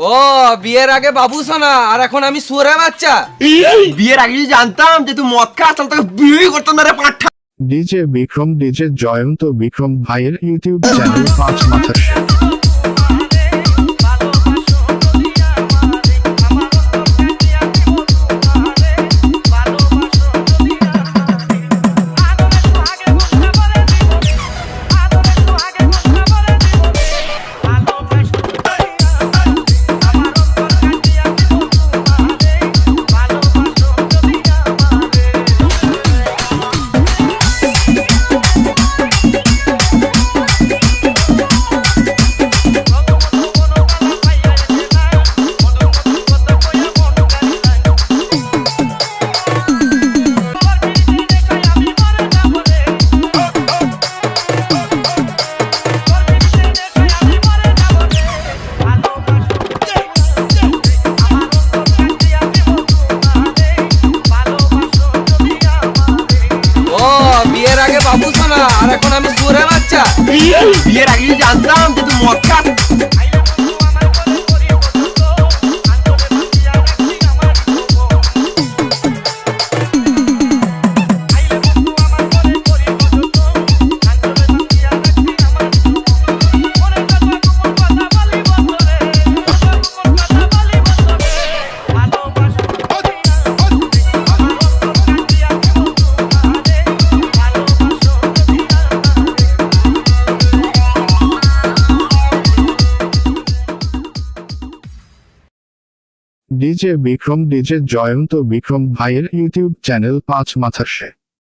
ও বিয়ের আগে বাবু সোনা আর এখন আমি সুরে বাচ্চা। বিয়ের আগে জানতাম যে তুই মদ খাস তাহলে তোকে বিয়ে করতাম না রে পাঠা। ডিজে বিক্রম ডিজে জয়ন্ত বিক্রম ভাইয়ের ইউটিউব চ্যানেল পাঁচ মাথার আগে বাবু সোনা আর এখন আমি সুরের বাচ্চা। বিয়ের আগে জানতাম যে তুই ডিজে বিক্রম ডিজে জয়ন্ত বিক্রম ভাইয়ের ইউটিউব চ্যানেল পাঁচ মাথা শেখ